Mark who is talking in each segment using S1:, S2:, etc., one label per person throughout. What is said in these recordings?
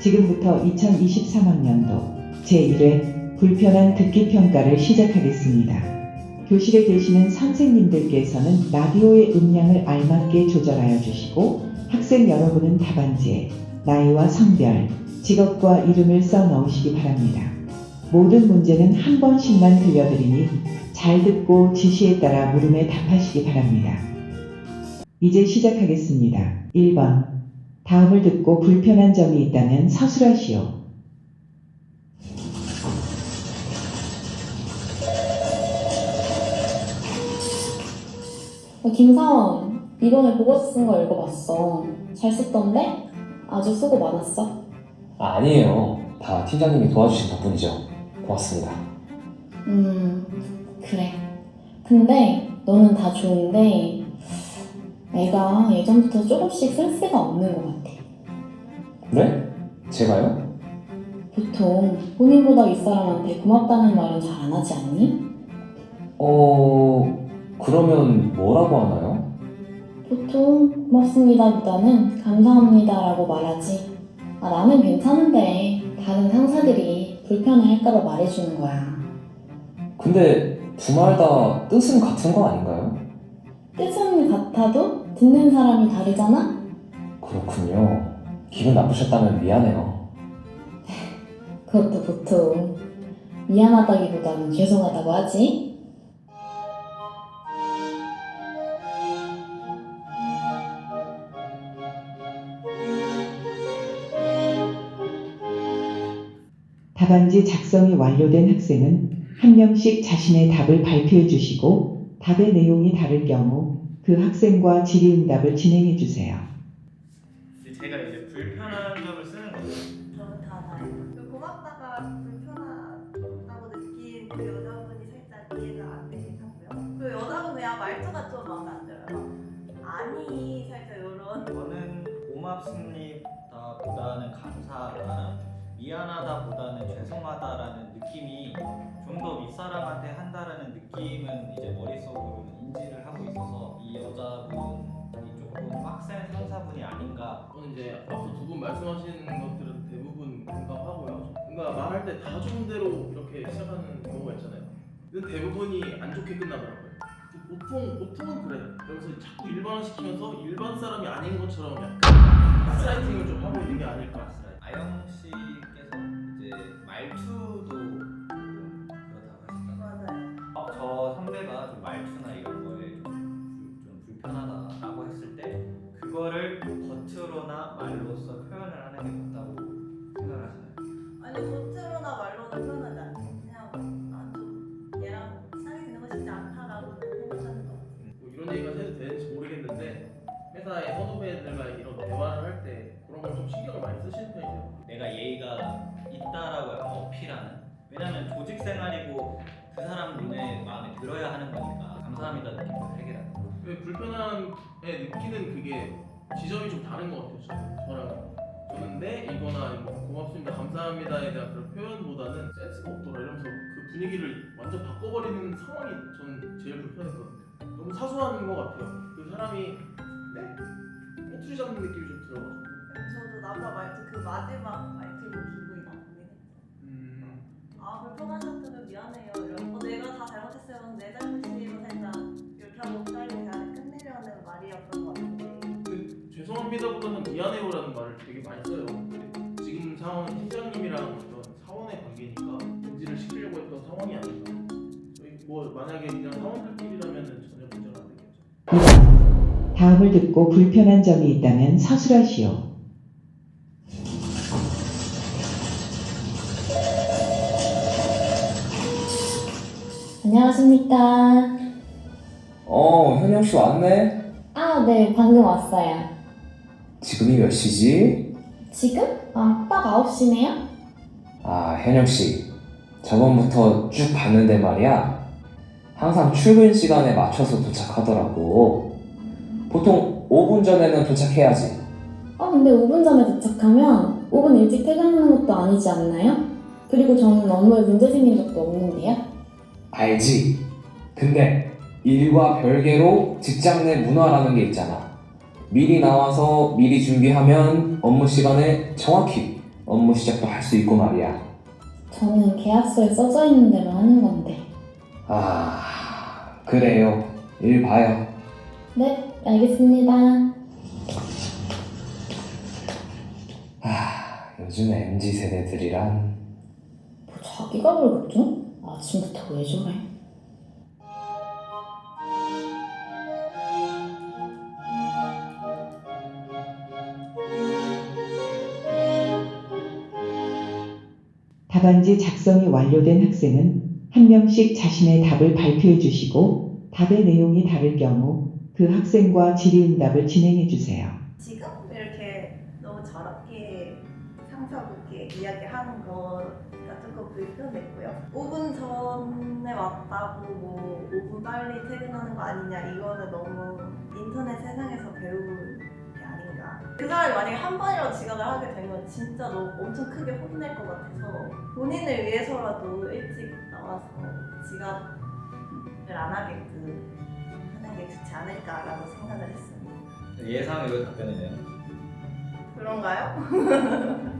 S1: 지금부터 2023학년도 제1회 불편한 듣기 평가를 시작하겠습니다. 교실에 계시는 선생님들께서는 라디오의 음량을 알맞게 조절하여 주시고 학생 여러분은 답안지에 나이와 성별, 직업과 이름을 써 넣으시기 바랍니다. 모든 문제는 한 번씩만 들려드리니 잘 듣고 지시에 따라 물음에 답하시기 바랍니다. 이제 시작하겠습니다. 1번. 다음을 듣고 불편한 점이 있다면 서술하시오.
S2: 어, 김사원, 이번에 보고서 쓴 거 읽어봤어. 잘 썼던데? 아주 수고 많았어.
S3: 아, 아니에요. 다 팀장님이 도와주신 덕분이죠. 고맙습니다.
S2: 음, 그래. 근데 너는 다 좋은데 내가 예전부터 조금씩 센스가 없는 것 같아.
S3: 그래? 제가요?
S2: 보통 본인보다 윗사람한테 고맙다는 말은 잘 안 하지 않니?
S3: 어, 그러면 뭐라고 하나요?
S2: 보통 고맙습니다 보다는 감사합니다라고 말하지. 아, 나는 괜찮은데 다른 상사들이 불편해할까봐 말해주는 거야.
S3: 근데 두 말 다 뜻은 같은 거 아닌가요?
S2: 뜻은 같아도 듣는 사람이 다르잖아?
S3: 그렇군요. 기분 나쁘셨다면 미안해요.
S2: 그것도 보통 미안하다기보다는 죄송하다고 하지.
S1: 답안지 작성이 완료된 학생은 한 명씩 자신의 답을 발표해 주시고 답의 내용이 다를 경우 그 학생과 질의응답을 진행해 주세요.
S4: 이제 제가 이제 불편한 점을 쓰는 거죠.
S5: 저는 다 알아요. 그 고맙다가 불편하다고 느낀 그 여자분이 살짝 이해가 안 되긴 하고요. 그 여자분 그냥 말투가 좀 마음에 안 들어요. 아니 살짝 이런
S4: 저는 고맙습니다보다는 감사하다, 미안하다보다는 죄송하다라는 느낌이 좀 더 윗사람한테 한다라는 느낌은 이제 머릿속으로 여자분이 조금 빡센 상사분이 아닌가.
S6: 저는 이제 앞서 두 분 말씀하시는 것들은 대부분 공감하고요. 뭔가 말할 때 다 좋은 대로 이렇게 시작하는 경우가 있잖아요. 근데 대부분이 안 좋게 끝나더라고요. 보통 보통은 그래. 그래서 자꾸 일반화시키면서 일반 사람이 아닌 것처럼 약간 가스라이팅을 좀 하고 있는 게 아닐까.
S4: 아영 씨께서 이제 말투 사람 눈에 마음에 들어야 하는 거니까 감사합니다 느낌을 해결하는 거
S6: 왜 불편함에 느끼는 그게 지점이 좀 다른 것 같아요. 저, 저랑 저는 네 이거나 아니면 고맙습니다 감사합니다에 대한 그런 표현보다는 센스가 없더라 이러면서 그 분위기를 완전 바꿔버리는 상황이 저는 제일 불편했거든요. 너무 사소한 것 같아요. 그 사람이 네 꼬투리 잡는 느낌이 좀 들어가지고.
S5: 저도 남자 말투 그 마지막 말투로 기분이 나쁘긴 했죠.
S6: 음,
S5: 아 불편하셨다면 미안해요. 이런 거 내가 다 잘못했어요. 내 잘못이에요. 살짝 이렇게 하고 빨리 대화를 끝내려는 말이었던 것 같은데.
S6: 근데 죄송합니다보다는 미안해요라는 말을 되게 많이 써요. 근데 지금 상황은 팀장님이랑 어떤 사원의 관계니까 인지를 시키려고 했던 상황이 아닌가. 저희 뭐 만약에 그냥 사원들끼리라면은 전혀 문제가 안 되겠죠.
S1: 2번. 다음을 듣고 불편한 점이 있다면 서술하시오.
S2: 안녕하십니까.
S3: 어, 현영 씨 왔네?
S2: 아, 네, 방금 왔어요.
S3: 지금이 몇 시지?
S2: 지금? 아, 딱 9시네요?
S3: 아, 현영 씨. 저번부터 쭉 봤는데 말이야. 항상 출근 시간에 맞춰서 도착하더라고. 보통 5분 전에는 도착해야지.
S2: 아, 근데 5분 전에 도착하면 5분 일찍 퇴근하는 것도 아니지 않나요? 그리고 저는 업무에 문제 생긴 적도 없는데요?
S3: 알지? 근데 일과 별개로 직장 내 문화라는 게 있잖아. 미리 나와서 미리 준비하면 업무 시간에 정확히 업무 시작도 할 수 있고 말이야.
S2: 저는 계약서에 써져 있는 대로 하는 건데.
S3: 아, 그래요. 일 봐요.
S2: 네, 알겠습니다.
S3: 아, 요즘 MZ 세대들이란
S2: 뭐 자기가 그러겠죠? 아침부터 왜 저래?
S1: 답안지 작성이 완료된 학생은 한 명씩 자신의 답을 발표해 주시고 답의 내용이 다를 경우 그 학생과 질의응답을 진행해 주세요.
S5: 지금 상사분께 이야기하는 거가 조금 불편했고요. 5분 전에 왔다고 뭐 5분 빨리 퇴근하는 거 아니냐 이거는 너무 인터넷 세상에서 배운 게 아닌가. 그 사람이 만약에 한 번이라도 지각을 하게 되면 진짜 너무 엄청 크게 혼낼 것 같아서 본인을 위해서라도 일찍 나와서 지각을 안 하게끔 하는 게 좋지 않을까라고 생각을 했습니다.
S4: 예상외의 답변이네요.
S5: 그런가요?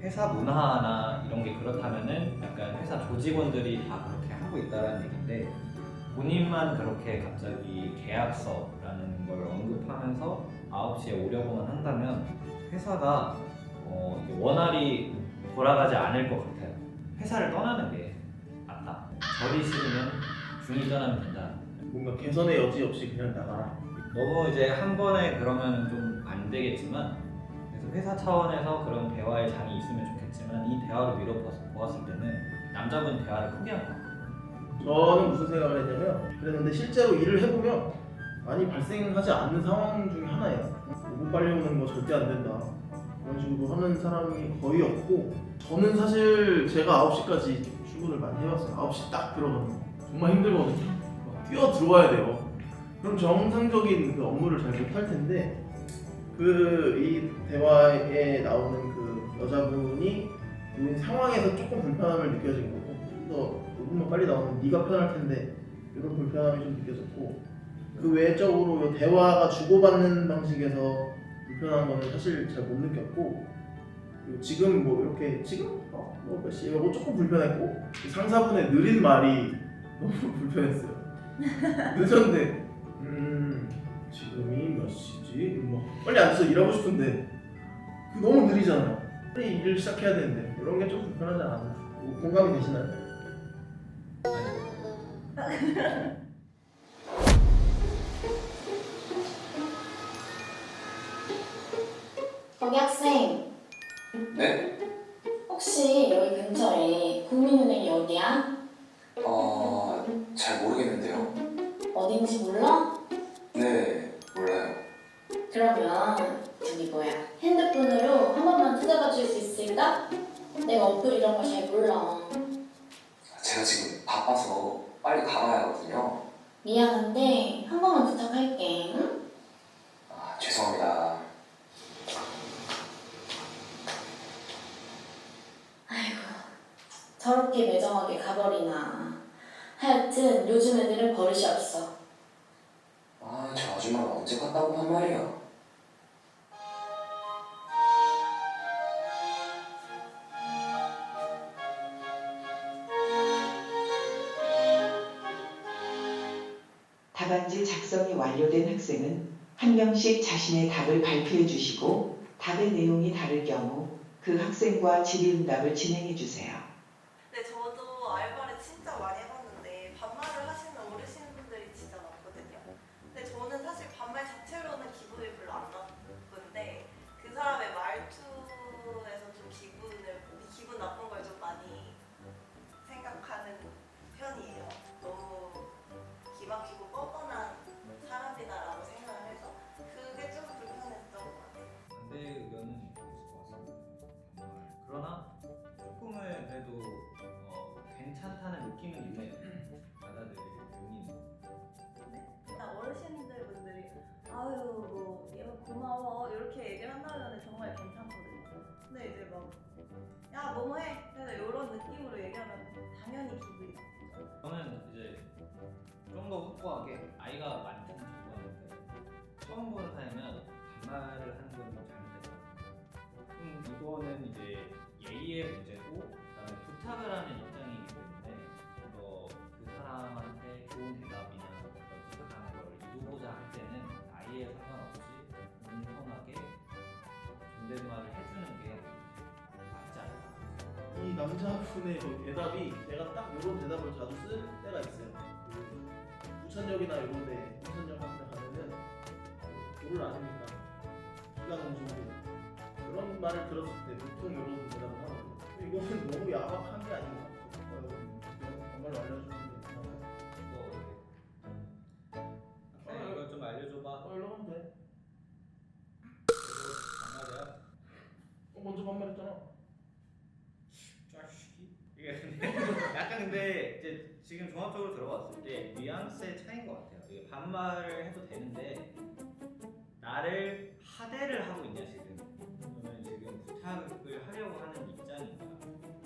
S4: 회사 문화나 이런 게 그렇다면은 약간 회사 조직원들이 다 그렇게 하고 있다는 얘기인데 본인만 그렇게 갑자기 계약서라는 걸 언급하면서 9시에 오려고만 한다면 회사가 어, 원활히 돌아가지 않을 것 같아요. 회사를 떠나는 게 맞다. 절이 싫으면 중이 떠나면 된다.
S6: 뭔가 개선의 여지 없이 그냥 나가라.
S4: 너무 이제 한 번에 그러면 좀 안 되겠지만 회사 차원에서 그런 대화의 장이 있으면 좋겠지만 이 대화를 미뤄 보았을 때는 남자분 대화를 포기한 것 같아요.
S6: 저는 무슨 생각을 했냐면 그랬는데 실제로 일을 해보면 많이 발생하지 않는 상황 중에 하나예요. 너무 빨리 오는 거 절대 안 된다. 그런 식으로 하는 사람이 거의 없고 저는 사실 제가 9시까지 출근을 많이 해봤어요. 9시 딱 들어가면 정말 힘들거든요. 막 뛰어 들어와야 돼요. 그럼 정상적인 그 업무를 잘 못할 텐데 그 이 대화에 나오는 그 여자분이 놓인 상황에서 조금 불편함을 느껴진 거고 좀더 5분만 빨리 나오면 네가 편할 텐데 이런 불편함이 좀 느껴졌고 그 외적으로 이 대화가 주고받는 방식에서 불편한 거는 사실 잘 못 느꼈고 그리고 지금 뭐 이렇게 지금 어, 뭐몇 시? 이거 조금 불편했고 그 상사분의 느린 말이 너무 불편했어요. 늦었는데 음? 뭐 빨리 앉아서 일하고 싶은데 그 너무 느리잖아요. 빨리 일을 시작해야 되는데 이런 게 좀 불편하지 않았나? 뭐 공감이 되시나요?
S2: 거기 학생,
S3: 네?
S2: 혹시 여기 근처에 국민은행이 어디야?
S3: 어, 잘 모르겠는데요.
S2: 어딘지 몰라?
S3: 네, 몰라요.
S2: 그러면 저기 뭐야 핸드폰으로 한 번만 찾아봐 줄 수 있을까? 내가 어플 이런 거잘 몰라.
S3: 제가 지금 바빠서 빨리 가봐야 하거든요.
S2: 미안한데 한 번만 부탁할게. 응?
S3: 아, 죄송합니다.
S2: 아이고 저렇게 매정하게 가버리나. 하여튼 요즘 애들은 버릇이 없어.
S3: 아, 저 아줌마가 언제 갔다고 한 말이야.
S1: 답안지 작성이 완료된 학생은 한 명씩 자신의 답을 발표해 주시고 답의 내용이 다를 경우 그 학생과 질의응답을 진행해 주세요.
S5: 당연히 기분이 나쁘죠.
S4: 저는 이제 좀 더 확고하게 아이가 많다는 좋아하는데 처음 보는 사이면 반말을 하는 건좀 잘못된 것 같아요. 음, 이거는 이제 예의의 문제고 그다음에 부탁을 하는
S6: 남자분의 그 대답이 제가 딱 이런 대답을 자주 쓸 때가 있어요. 그 부천역이나 이런데 부천역 같은 데 가면은 도를 아십니까? 기가 좋고 그런 말을 들었을 때 보통 이런 대답을 하거든요. 이거는 너무 야박한 게 아닌가 정말로 알려주는
S4: 반말을 해도 되는데 나를 하대를 하고 있냐 지금? 그러면 지금 부탁을 하려고 하는 입장인가?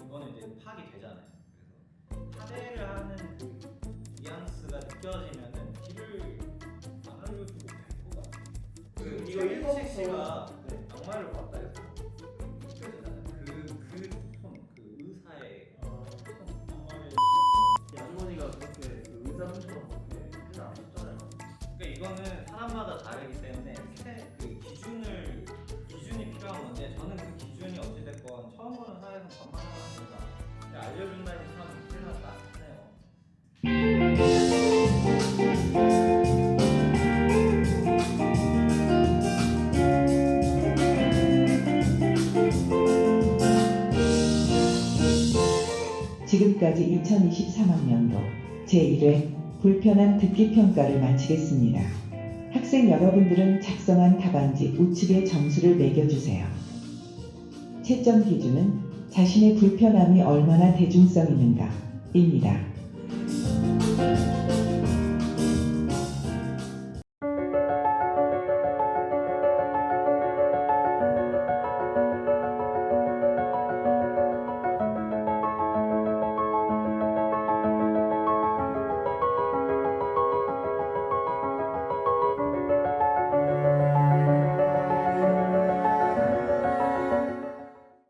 S4: 이거는 이제 파악이 되잖아요. 그래서 하대를 하는 그 뉘앙스가 느껴지면은 길을 안 알려주고 갈것 같아요. 그
S6: 이거 일본에서-
S4: 씨가
S6: 네.
S4: 양말을 봤다 해서 같네요.
S1: 지금까지 2023학년도 제1회 불편한 듣기 평가를 마치겠습니다. 학생 여러분들은 작성한 답안지 우측에 점수를 매겨주세요. 채점 기준은 자신의 불편함이 얼마나 대중성 있는가 입니다.